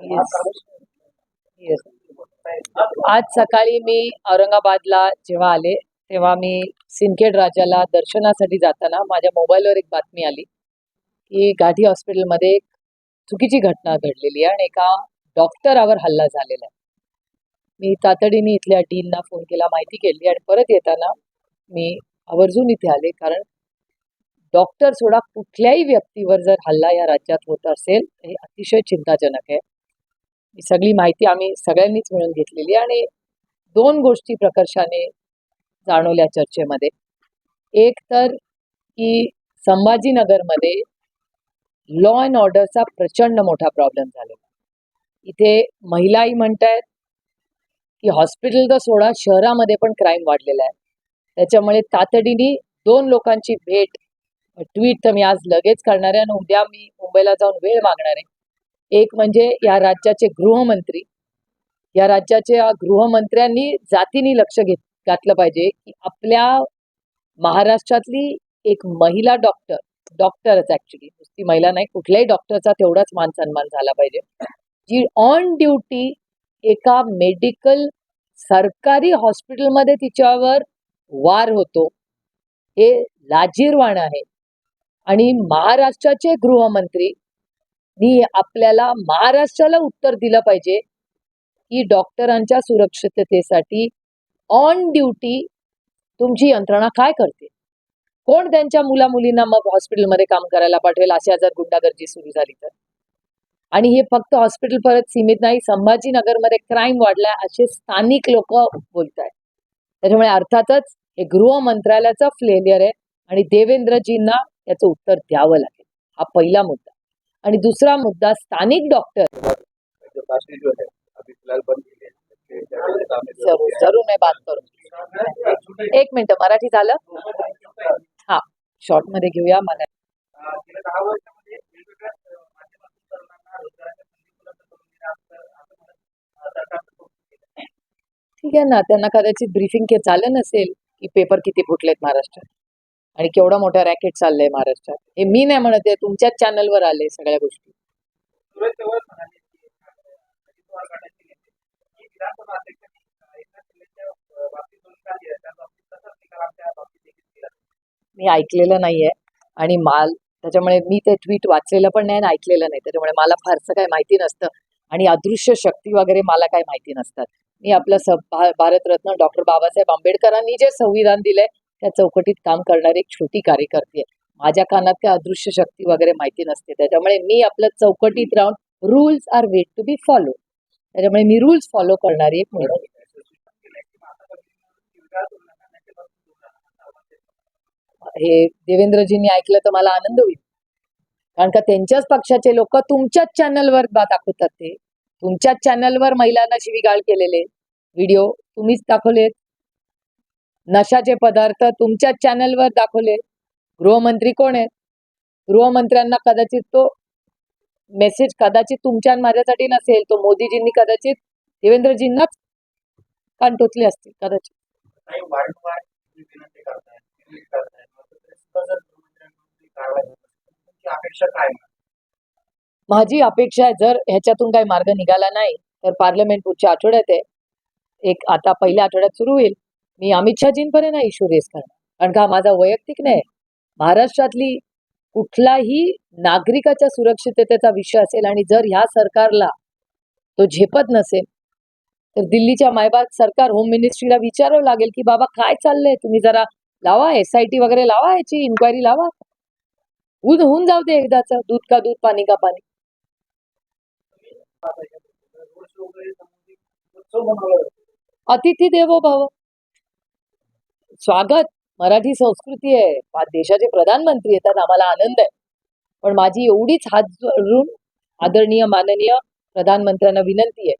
Yes आज सकाळी मी औरंगाबादला जेव्हा आले तेव्हा मी सिंदखेड राजाला दर्शनासाठी जाताना माझ्या मोबाईलवर एक बातमी आली की गाठी हॉस्पिटलमध्ये एक चुकीची घटना घडलेली आहे आणि एका डॉक्टरावर हल्ला झालेला आहे. मी तातडीने इथल्या डीनना फोन केला माहिती केली आणि परत येताना मी आवर्जून इथे आले कारण डॉक्टर सोडा कुठल्याही व्यक्तीवर जर हल्ला या राज्यात होत असेल तर हे अतिशय चिंताजनक आहे. ही सगळी माहिती आम्ही सगळ्यांनीच मिळून घेतलेली आणि दोन गोष्टी प्रकर्षाने जाणवल्या चर्चेमध्ये. एक तर की संभाजीनगरमध्ये लॉ अँड ऑर्डरचा प्रचंड मोठा प्रॉब्लेम झालेला. इथे महिलाही म्हणतायत की हॉस्पिटल तर सोडा शहरामध्ये पण क्राईम वाढलेला आहे. त्याच्यामुळे तातडीने दोन लोकांची भेट ट्विट तर मी आज लगेच करणार आहे आणि उद्या मी मुंबईला जाऊन वेळ मागणार आहे. एक म्हणजे या राज्याचे गृहमंत्री. या राज्याच्या गृहमंत्र्यांनी जातीने लक्ष घेत घातलं पाहिजे की आपल्या महाराष्ट्रातली एक महिला डॉक्टर डॉक्टरच ऍक्च्युली नुसती महिला नाही कुठल्याही डॉक्टरचा तेवढाच मान सन्मान झाला पाहिजे. जी ऑन ड्युटी एका मेडिकल सरकारी हॉस्पिटलमध्ये तिच्यावर वार होतो हे लाजीरवाण आहे. आणि महाराष्ट्राचे गृहमंत्री नी आपल्याला महाराष्ट्राला उत्तर दिलं पाहिजे की डॉक्टरांच्या सुरक्षिततेसाठी ऑन ड्युटी तुमची यंत्रणा काय करते? कोण त्यांच्या मुला मुलींना मग हॉस्पिटलमध्ये काम करायला पाठवेल अशा जर गुंडागर्दी सुरू झाली तर? आणि हे फक्त हॉस्पिटल परत सीमित नाही संभाजीनगरमध्ये क्राईम वाढलाय असे स्थानिक लोक बोलत आहेत त्याच्यामुळे अर्थातच हे गृह मंत्रालयाचं फ्लेलियर आहे आणि देवेंद्रजींना याचं उत्तर द्यावं लागेल. हा पहिला मुद्दा. आणि दुसरा मुद्दा स्थानिक डॉक्टर जरूर मी बात करू एक मिनिट मराठी झालं? हा शॉर्टमध्ये घेऊया मला ठीक आहे ना त्यांना कदाचित ब्रीफिंग चाललं नसेल की पेपर किती फुटलेत महाराष्ट्रात. आणि केवढा मोठा रॅकेट चाललंय महाराष्ट्रात. हे मी नाही म्हणत आहे तुमच्याच चॅनलवर आले सगळ्या गोष्टी. मी ऐकलेलं नाहीये आणि माल त्याच्यामुळे मी ते ट्विट वाचलेलं पण नाही आणि ऐकलेलं नाही. त्याच्यामुळे मला फारसं काही माहिती नसतं आणि अदृश्य शक्ती वगैरे मला काही माहिती नसतात. मी आपलं स भा- भारतरत्न डॉक्टर बाबासाहेब आंबेडकरांनी जे संविधान दिलंय त्या चौकटीत काम करणारी एक छोटी कार्यकर्ती आहे. माझ्या कानात काय अदृश्य शक्ती वगैरे माहिती नसते. त्याच्यामुळे मी आपलं चौकटीत राहून rules are wait to be follow त्याच्यामुळे मी रूल्स फॉलो करणारी एक मुलगी हे देवेंद्रजींनी ऐकलं तर मला आनंद होईल. कारण का त्यांच्याच पक्षाचे लोक तुमच्याच चॅनलवर दाखवतात ते. तुमच्याच चॅनलवर महिलांना शिवीगाळ केलेले. व्हिडिओ तुम्हीच दाखवलेत. नशाचे पदार्थ तुमच्याच चॅनलवर दाखवले. गृहमंत्री कोण आहेत? गृहमंत्र्यांना कदाचित तो मेसेज कदाचित तुमच्या माझ्यासाठी नसेल. तो मोदीजींनी कदाचित देवेंद्रजींनाच कान टोचले असतील कदाचित? माझी अपेक्षा आहे जर ह्याच्यातून काही मार्ग निघाला नाही तर पार्लमेंट पुढच्या आठवड्यात आहे. एक आता पहिल्या आठवड्यात सुरू होईल. मी अमित शहाजींपर्यंत हा इश्यू रेस करणार. कारण का माझा वैयक्तिक नाही. महाराष्ट्रातली कुठलाही नागरिकाच्या सुरक्षिततेचा विषय असेल आणि जर ह्या सरकारला तो झेपत नसेल तर दिल्लीच्या मायबाग सरकार होम मिनिस्ट्रीला विचारावं लागेल की बाबा काय चाललंय? तुम्ही जरा लावा एस आय टी वगैरे लावा याची इन्क्वायरी लावा. होऊन होऊन जाऊ दे एकदाच दूध का दूध पाणी का पाणी. अतिथी देवो भव. स्वागत. मराठी संस्कृती आहे. देशाचे प्रधानमंत्री येतात आम्हाला आनंद आहे. पण माझी एवढीच हात जोडून आदरणीय माननीय प्रधानमंत्र्यांना विनंती आहे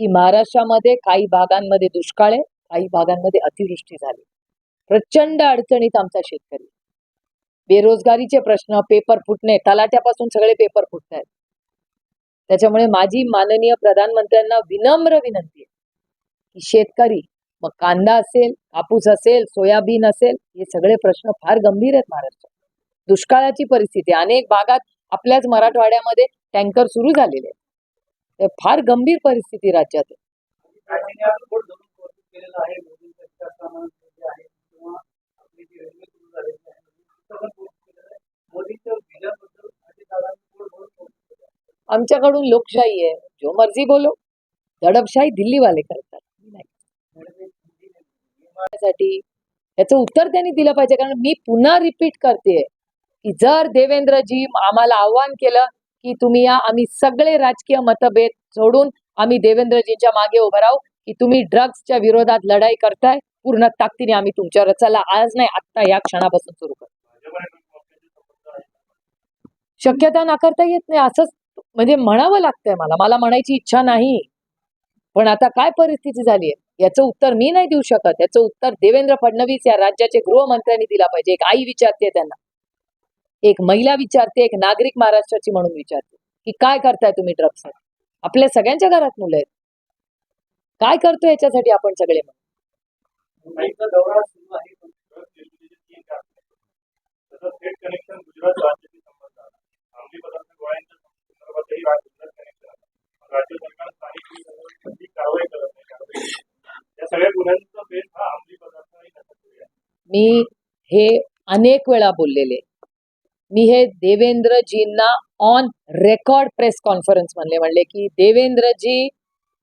की महाराष्ट्रामध्ये काही भागांमध्ये दुष्काळ आहे काही भागांमध्ये अतिवृष्टी झाली. प्रचंड अडचणीत आमचा शेतकरी. बेरोजगारीचे प्रश्न पेपर फुटणे तलाट्यापासून सगळे पेपर फुटत आहेत. त्याच्यामुळे माझी माननीय प्रधानमंत्र्यांना विनम्र विनंती आहे की शेतकरी मग कांदा असेल कापूस असेल सोयाबीन असेल हे सगळे प्रश्न फार गंभीर आहेत महाराष्ट्रात. दुष्काळाची परिस्थिती. अनेक भागात आपल्याच मराठवाड्यामध्ये टँकर सुरू झालेले आहेत. फार गंभीर परिस्थिती राज्यात आहे. आमच्याकडून लोकशाही आहे. जो मर्जी बोलो. दडपशाही दिल्लीवाले करतात नाही. म्हणजे ते हिंदीने- साठी याचं उत्तर त्यांनी दिलं पाहिजे. कारण मी पुन्हा रिपीट करते की जर देवेंद्रजी आम्हाला आव्हान केलं की तुम्ही या आम्ही सगळे राजकीय मतभेद सोडून आम्ही देवेंद्रजींच्या मागे उभं राहू की तुम्ही ड्रग्सच्या विरोधात लढाई करताय पूर्ण ताकदीने आम्ही तुमच्यावर चला आज नाही आत्ता या क्षणापासून सुरू करतो शक्यता नाकारता येत नाही. असंच म्हणजे म्हणावं लागतंय मला. मला म्हणायची इच्छा नाही. पण आता काय परिस्थिती झाली आहे याचं उत्तर मी नाही देऊ शकत. याचं उत्तर देवेंद्र फडणवीस या राज्याचे गृहमंत्र्यांनी दिला पाहिजे. एक आई विचारते त्यांना. एक महिला विचारते एक नागरिक महाराष्ट्राची म्हणून विचारते की काय करताय तुम्ही ड्रग्स आपल्या सगळ्यांच्या घरात मुलं आहेत. काय करतो याच्यासाठी आपण सगळे मुंबईचा दौरा सुरू आहे पण ड्रग्ज निर्मितीचे तीन कारखाने आहेत. त्याचं थेट कनेक्शन गुजरात राज्याशी संबंध आहे अंमली पदार्थ गोळ्यांच्या संदर्भातही हा गुजरात कनेक्शन आहे पण राज्य सरकार स्थानिक पोलिसांवर कोणतीही कारवाई करत नाही कारवाई करत नाही. या सगळ्या गुन्ह्यांचा बेस हा अंमली पदार्थ आणि नशाखोरी आहे मी हे अनेक वेळा बोललेले. मी हे देवेंद्रजींना ऑन रेकॉर्ड प्रेस कॉन्फरन्स म्हणले म्हणले की देवेंद्रजी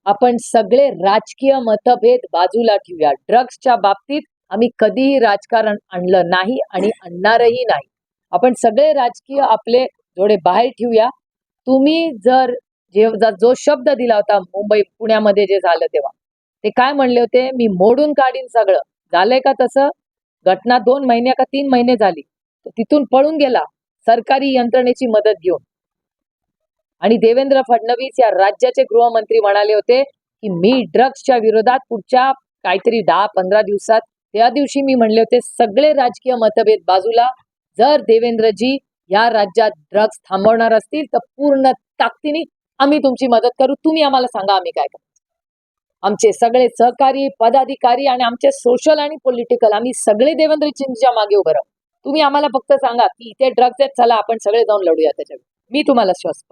आपण सगळे राजकीय मतभेद बाजूला ठेवूया. ड्रग्सच्या बाबतीत आम्ही कधीही राजकारण आणलं नाही आणि आणणारही नाही. आपण सगळे राजकीय आपले जोडे बाहेर ठेवूया. तुम्ही जर जे जो शब्द दिला होता मुंबई पुण्यामध्ये जे झालं तेव्हा ते काय म्हणले होते? मी मोडून काढीन सगळं. झालंय का तसं? घटना दोन महिन्या का तीन महिने झाली. तिथून पळून गेला सरकारी यंत्रणेची मदत घेऊन. आणि देवेंद्र फडणवीस या राज्याचे गृहमंत्री म्हणाले होते की मी ड्रग्सच्या विरोधात पुढच्या काहीतरी दहा पंधरा दिवसात त्या दिवशी मी म्हणले होते सगळे राजकीय मतभेद बाजूला. जर देवेंद्रजी या राज्यात ड्रग्स थांबवणार असतील तर पूर्ण ताकदीने आम्ही तुमची मदत करू. तुम्ही आम्हाला सांगा आम्ही काय करू आमचे सगळे सहकारी पदाधिकारी आणि आमचे सोशल आणि पॉलिटिकल आम्ही सगळे देवेंद्रजींच्या मागे उभं राहू. तुम्ही आम्हाला फक्त सांगा की इथे ड्रग्ज आहेत चला आपण सगळे जाऊन लढूया त्याच्या मी तुम्हाला श्वास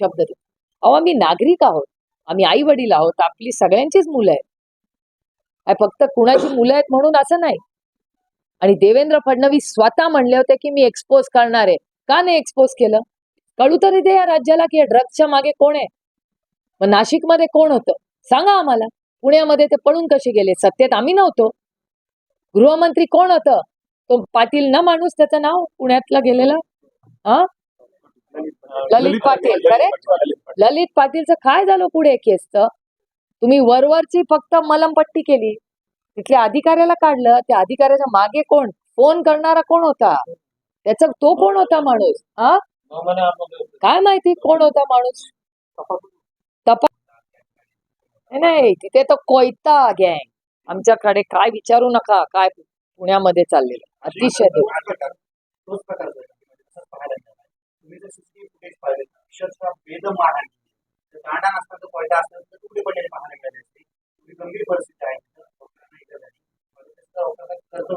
शब्द देतो. अहो आम्ही नागरिक आहोत. आम्ही आई वडील आहोत. आपली सगळ्यांचीच मुलं आहेत. फक्त कुणाची मुलं आहेत म्हणून असं नाही. आणि देवेंद्र फडणवीस स्वतः म्हणले होते की मी एक्सपोज करणार आहे. का नाही एक्सपोज केलं? कळू तरी दे या राज्याला की या ड्रग्सच्या मागे कोण आहे. मग नाशिकमध्ये कोण होतं? सांगा आम्हाला पुण्यामध्ये ते पळून कसे गेले? सत्तेत आम्ही नव्हतो. गृहमंत्री कोण होतं? तो पाटील ना माणूस त्याचं नाव पुण्यातला गेलेला? हा? ललित पाटील करेक्ट ललित पाटीलचं काय झालं पुढे केसचं? तुम्ही वरवरची फक्त मलमपट्टी केली. तिथल्या अधिकाऱ्याला काढलं. त्या अधिकाऱ्याच्या मागे कोण? फोन करणारा कोण होता? त्याचा तो कोण होता माणूस? हा? काय माहिती कोण होता माणूस? नाही, नाही तिथे तो कोयता गँग. आमच्याकडे काय विचारू नका काय पुण्यामध्ये चाललेलं. अतिशय तर. तर तर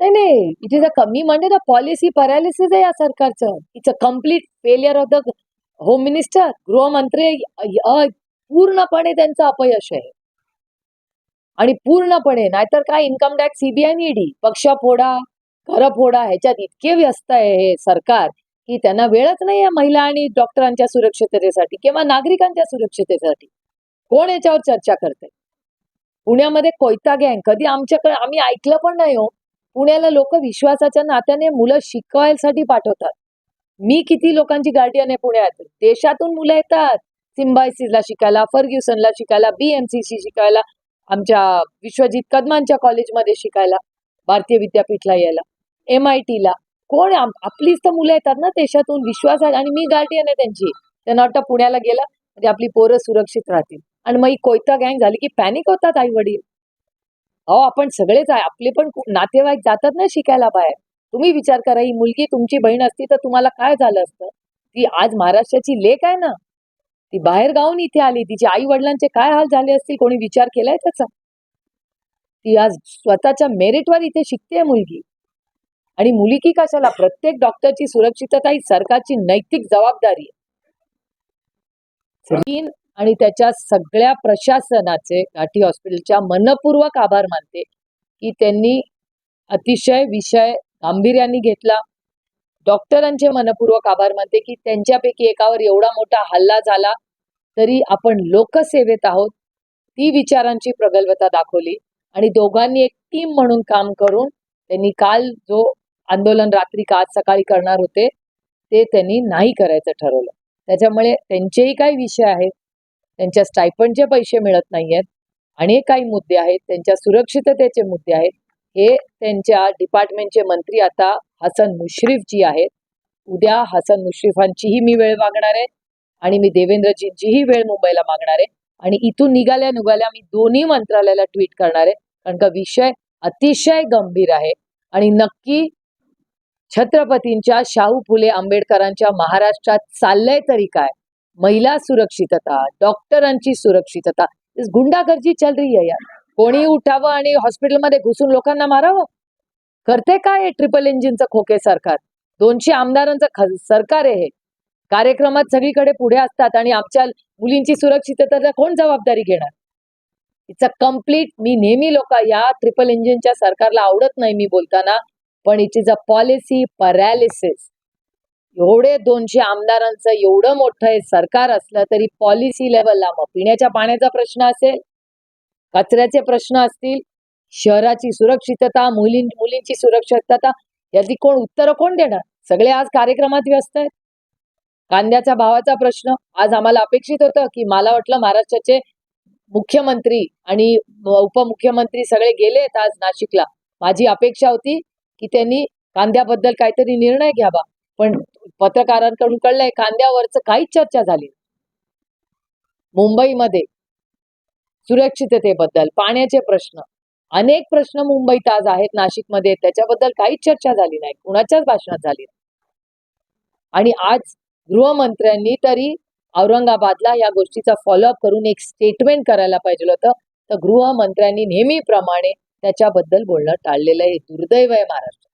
नाही नाही. इट इज अ कमी म्हणजे पॉलिसी पॅरालिसिस आहे या सरकारचं. It's a complete failure of the home minister गृहमंत्री अ- पूर्णपणे त्यांचं अपयश आहे. आणि पूर्णपणे नाहीतर काय इन्कम टॅक्स सीबीआय ईडी पक्ष फोडा घर फोडा ह्याच्यात इतके व्यस्त आहे हे सरकार की त्यांना वेळच नाही आहे महिला आणि डॉक्टरांच्या सुरक्षिततेसाठी किंवा नागरिकांच्या सुरक्षिततेसाठी. कोण याच्यावर चर्चा करते पुण्यामध्ये कोयता गँग कधी आमच्याकडे आम्ही ऐकलं पण नाही हो. पुण्याला लोक विश्वासाच्या नात्याने मुलं शिकवायसाठी पाठवतात. मी किती लोकांची गार्डियन आहे पुण्यात? देशातून मुलं येतात. सिम्बायसिसला शिकायला फर्ग्युसनला शिकायला बीएमसीसी शिकायला आमच्या विश्वजित कदमांच्या कॉलेजमध्ये शिकायला भारतीय विद्यापीठला यायला एम आय टीला कोण आपलीच तर मुलं येतात ना देशातून विश्वास आहे. आणि मी गार्डियन आहे त्यांची. त्यांना वाटतं पुण्याला गेला म्हणजे आपली पोरं सुरक्षित राहतील. आणि मग ही कोयता गँग झाली की पॅनिक होतात आई वडील अहो आपण सगळेच आहे. आपले पण नातेवाईक जातात ना शिकायला बाहेर. तुम्ही विचार करा ही मुलगी तुमची बहीण असती तर तुम्हाला काय झालं असतं? ती आज महाराष्ट्राची लेख आहे ना? ती बाहेर गावून इथे आली. तिच्या आई वडिलांचे काय हाल झाले असतील? कोणी विचार केलाय त्याचा? ती आज स्वतःच्या मेरिटवर इथे शिकते मुलगी. आणि मुलगी कशाला? प्रत्येक डॉक्टरची सुरक्षितता ही सरकारची नैतिक जबाबदारी आहे. आणि त्याच्या सगळ्या प्रशासनाचे घाटी हॉस्पिटलच्या मनपूर्वक आभार मानते की त्यांनी अतिशय विषय गांभीर्याने घेतला. डॉक्टरांचे मनपूर्वक आभार मानते की त्यांच्यापैकी एकावर एवढा मोठा हल्ला झाला तरी आपण लोकसेवेत आहोत. ती विचारांची प्रगल्भता दाखवली आणि दोघांनी एक टीम म्हणून काम करून त्यांनी काल जो आंदोलन रात्री का आज सकाळी करणार होते ते त्यांनी नाही करायचं ठरवलं. त्याच्यामुळे त्यांचेही काही विषय आहेत. त्यांच्या स्टायपंडचे पैसे मिळत नाही आहेत आणि काही मुद्दे आहेत. त्यांच्या सुरक्षिततेचे मुद्दे आहेत. हे त्यांच्या डिपार्टमेंटचे मंत्री आता हसन मुश्रीफ जी आहेत. उद्या हसन मुश्रीफांचीही मी वेळ मागणार आहे आणि मी देवेंद्रजींचीही वेळ मुंबईला मागणार आहे. आणि इथून निघाल्या निघाल्या मी दोन्ही मंत्रालयाला ट्विट करणार आहे. कारण का विषय अतिशय गंभीर आहे. आणि नक्की छत्रपतींच्या शाहू फुले आंबेडकरांच्या महाराष्ट्रात चाललंय तरी काय? महिला सुरक्षितता डॉक्टरांची सुरक्षितता. इस गुंडागर्दी चल रही है यार. कोणी उठावं आणि हॉस्पिटलमध्ये घुसून लोकांना मारावं? करते काय हे ट्रिपल इंजिनचं खोके सरकार? दोनशे आमदारांचं ख- सरकार आहे हे. कार्यक्रमात सगळीकडे पुढे असतात आणि आमच्या मुलींची सुरक्षिततेला कोण जबाबदारी घेणार? इट्स अ कंप्लीट मी नेहमी लोक या ट्रिपल इंजिनच्या सरकारला आवडत नाही मी बोलताना पण it is a policy paralysis एवढे दोनशे आमदारांचं एवढं मोठं सरकार असलं तरी पॉलिसी लेवलला मग पिण्याच्या पाण्याचा प्रश्न असेल कचऱ्याचे प्रश्न असतील शहराची सुरक्षितता मुलीं मुलींची सुरक्षितता याची कोण उत्तरं कोण देणार? सगळे आज कार्यक्रमात व्यस्त आहेत. कांद्याच्या भावाचा प्रश्न आज आम्हाला अपेक्षित होतं की मला वाटलं महाराष्ट्राचे मुख्यमंत्री आणि उपमुख्यमंत्री सगळे गेलेत आज नाशिकला. माझी अपेक्षा होती की त्यांनी कांद्याबद्दल काहीतरी निर्णय घ्यावा पण पत्रकारांकडून कळलंय कांद्यावरच काहीच चर्चा झाली मुंबईमध्ये सुरक्षिततेबद्दल पाण्याचे प्रश्न. अनेक प्रश्न मुंबईत आज आहेत नाशिकमध्ये. त्याच्याबद्दल काहीच चर्चा झाली नाही. कुणाच्याच भाषणात झाली नाही. आणि आज गृहमंत्र्यांनी तरी औरंगाबादला या गोष्टीचा फॉलोअप करून एक स्टेटमेंट करायला पाहिजे होतं. तर गृहमंत्र्यांनी नेहमीप्रमाणे त्याच्याबद्दल बोलणं टाळलेलं आहे. हे दुर्दैव आहे महाराष्ट्र.